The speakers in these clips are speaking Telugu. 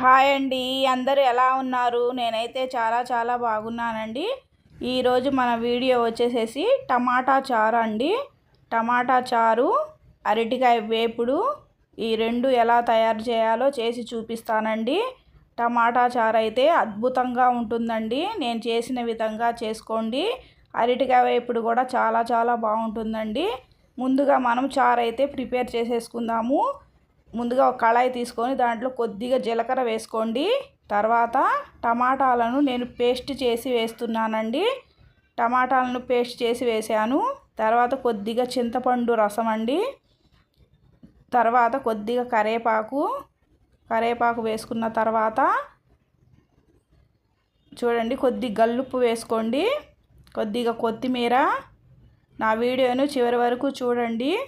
హాయ్ అండి అందరూ ఎలా ఉన్నారు? నేనైతే చాలా చాలా బాగున్నానండి. ఈరోజు మన వీడియో వచ్చేసేసి టమాటా చారు అండి. టమాటా చారు అరటికాయ వేపుడు ఈ రెండు ఎలా తయారు చేయాలో చేసి చూపిస్తానండి. టమాటా చారు అయితే అద్భుతంగా ఉంటుందండి. నేను చేసిన విధంగా చేసుకోండి. అరటికాయ వేపుడు కూడా చాలా చాలా బాగుంటుందండి. ముందుగా మనం చారు అయితే ప్రిపేర్ చేసేసుకుందాము. ముందుగా ఒక కళాయి తీసుకొని దాంట్లో కొద్దిగా జీలకర్ర వేసుకోండి. తర్వాత టమాటాలను నేను పేస్ట్ చేసి వేస్తున్నానండి. టమాటాలను పేస్ట్ చేసి వేసాను. తర్వాత కొద్దిగా చింతపండు రసం అండి. తర్వాత కొద్దిగా కరేపాకు. కరేపాకు వేసుకున్న తర్వాత చూడండి కొద్ది గల్లుప్పు వేసుకోండి. కొద్దిగా కొత్తిమీర. నా వీడియోను చివరి వరకు చూడండి.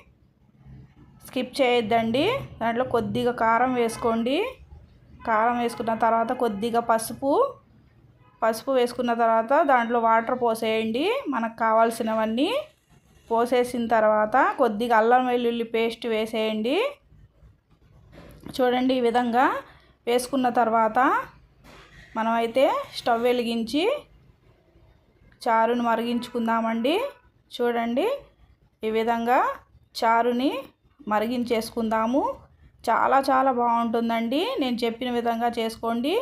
స్కిప్ చేయొద్దండి. దాంట్లో కొద్దిగా కారం వేసుకోండి. కారం వేసుకున్న తర్వాత కొద్దిగా పసుపు. పసుపు వేసుకున్న తర్వాత దాంట్లో వాటర్ పోసేయండి. మనకు కావాల్సినవన్నీ పోసేసిన తర్వాత కొద్దిగా అల్లం వెల్లుల్లి పేస్ట్ వేసేయండి. చూడండి ఈ విధంగా వేసుకున్న తర్వాత మనమైతే స్టవ్ వెలిగించి చారుని మరిగించుకుందామండి. చూడండి ఈ విధంగా చారుని మరిగించేసుకుందాము. చాలా చాలా బాగుంటుందండి. నేను చెప్పిన విధంగా చేసుకోండి.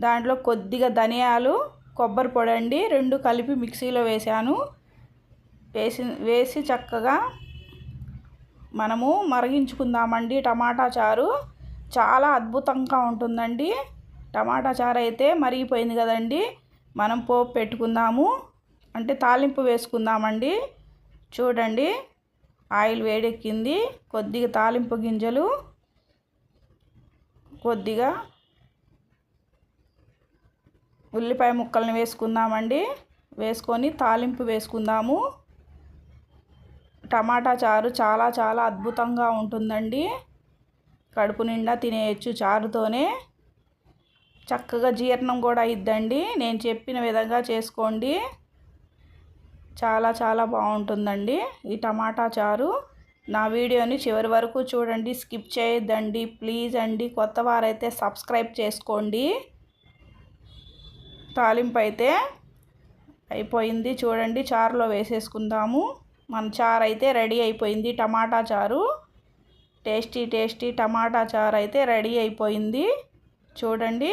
దాంట్లో కొద్దిగా ధనియాలు కొబ్బరి పొడి అండి రెండు కలిపి మిక్సీలో వేసాను వేసి వేసి చక్కగా మనము మరిగించుకుందామండి టమాటా చారు. చాలా అద్భుతంగా ఉంటుందండి. టమాటా చారు అయితే మరిగిపోయింది కదండి. మనం పోపు పెట్టుకుందాము. అంటే తాలింపు వేసుకుందామండి. చూడండి. ఆయిల్ వేడెక్కింది. కొద్దిగా తాలింపు గింజలు కొద్దిగా ఉల్లిపాయ ముక్కల్ని వేసుకుందామండి. వేసుకొని తాలింపు వేసుకుందాము. టమాటా చారు చాలా చాలా అద్భుతంగా ఉంటుందండి. కడుపు నిండా తినేయచ్చు చారుతోనే. చక్కగా జీర్ణం కూడా ఇద్దండి నేను చెప్పిన విధంగా చేసుకోండి. చాలా చాలా బాగుంటుందండి. ఈ టమాటా చారు నా వీడియోని చివరి వరకు చూడండి స్కిప్ చేయొద్దండి. ప్లీజ్ అండి కొత్త వారైతే సబ్స్క్రైబ్ చేసుకోండి. తాలింపు అయితే అయిపోయింది. చూడండి చారులో వేసేసుకుందాము. మన చారు అయితే రెడీ అయిపోయింది. టమాటా చారు టేస్టీ టేస్టీ టమాటా చారు అయితే రెడీ అయిపోయింది. చూడండి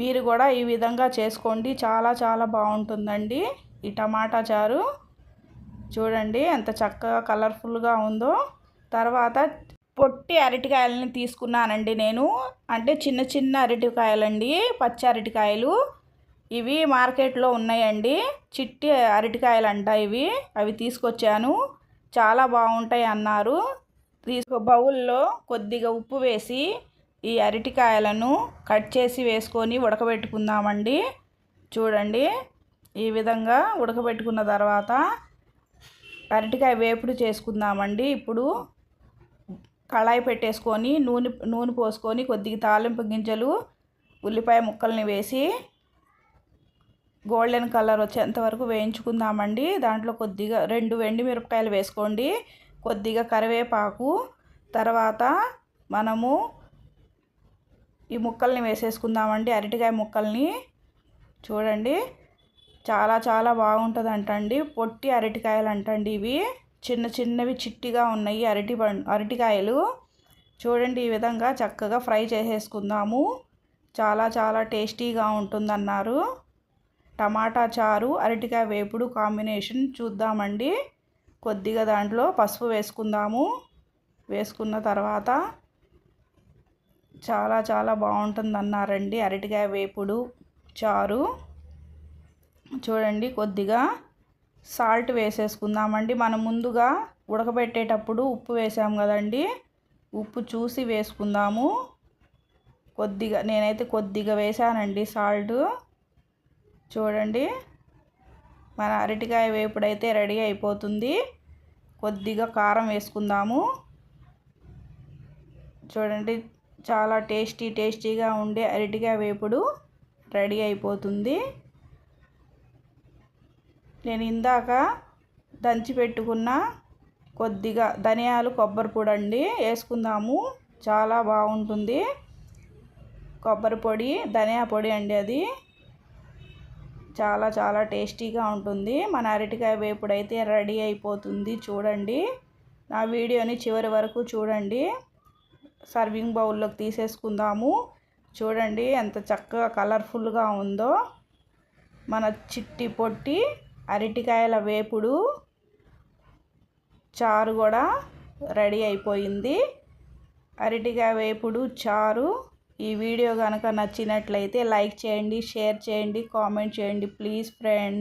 మీరు కూడా ఈ విధంగా చేసుకోండి. చాలా చాలా బాగుంటుందండి. ఈ టమాటా చారు. చూడండి ఎంత చక్కగా కలర్ఫుల్గా ఉందో. తర్వాత పొట్టి అరటికాయలని తీసుకున్నానండి నేను. అంటే చిన్న చిన్న అరటికాయలండి పచ్చి అరటికాయలు. ఇవి మార్కెట్లో ఉన్నాయండి. చిట్టి అరటికాయలు అంట ఇవి. అవి తీసుకొచ్చాను. చాలా బాగుంటాయి అన్నారు. తీసుకో బౌల్లో కొద్దిగా ఉప్పు వేసి ఈ అరటికాయలను కట్ చేసి వేసుకొని ఉడకబెట్టుకుందామండి. చూడండి. ఈ విధంగా ఉడకబెట్టుకున్న తర్వాత అరటికాయ వేపుడు చేసుకుందామండి. ఇప్పుడు కళాయి పెట్టేసుకొని నూనె నూనె పోసుకొని కొద్దిగా తాలింపు గింజలు ఉల్లిపాయ ముక్కల్ని వేసి గోల్డెన్ కలర్ వచ్చేంత వరకు వేయించుకుందామండి. దాంట్లో కొద్దిగా రెండు వెండి మిరపకాయలు వేసుకోండి. కొద్దిగా కరివేపాకు తర్వాత మనము ఈ ముక్కల్ని వేసేసుకుందామండి. అరటికాయ ముక్కల్ని చూడండి. చాలా చాలా బాగుంటుంది అంటండి పొట్టి అరటికాయలు అంటండి ఇవి. చిన్న చిన్నవి చిట్టిగా ఉన్నాయి అరటి అరటికాయలు. చూడండి ఈ విధంగా చక్కగా ఫ్రై చేసేసుకుందాము. చాలా చాలా టేస్టీగా ఉంటుందన్నారు. టమాటా చారు అరటికాయ వేపుడు కాంబినేషన్ చూద్దామండి. కొద్దిగా దాంట్లో పసుపు వేసుకుందాము. వేసుకున్న తర్వాత చాలా చాలా బాగుంటుంది అన్నారండి అరటికాయ వేపుడు చారు. చూడండి కొద్దిగా సాల్ట్ వేసేసుకుందామండి. మనం ముందుగా ఉడకబెట్టేటప్పుడు ఉప్పు వేసాము కదండి. ఉప్పు చూసి వేసుకుందాము. కొద్దిగా నేనైతే కొద్దిగా వేసానండి సాల్ట్. చూడండి మన అరటికాయ వేపుడైతే రెడీ అయిపోతుంది. కొద్దిగా కారం వేసుకుందాము. చూడండి చాలా టేస్టీ టేస్టీగా ఉండే అరటికాయ వేపుడు రెడీ అయిపోతుంది. నేను ఇందాక దంచి పెట్టుకున్న కొద్దిగా ధనియాలు కొబ్బరి పొడి అండి వేసుకుందాము. చాలా బాగుంటుంది. కొబ్బరి పొడి ధనియా పొడి అండి అది. చాలా చాలా టేస్టీగా ఉంటుంది. మన అరటికాయ వేపుడు అయితే రెడీ అయిపోతుంది. చూడండి. నా వీడియోని చివరి వరకు చూడండి. సర్వింగ్ బౌల్లోకి తీసేసుకుందాము. చూడండి ఎంత చక్కగా కలర్ఫుల్గా ఉందో. మన చిట్టి పొట్టి అరటికాయల వేపుడు చారు కూడా రెడీ అయిపోయింది. అరటికాయ వేపుడు చారు. ఈ వీడియో కనుక నచ్చినట్లయితే లైక్ చేయండి షేర్ చేయండి కామెంట్ చేయండి. Please friend.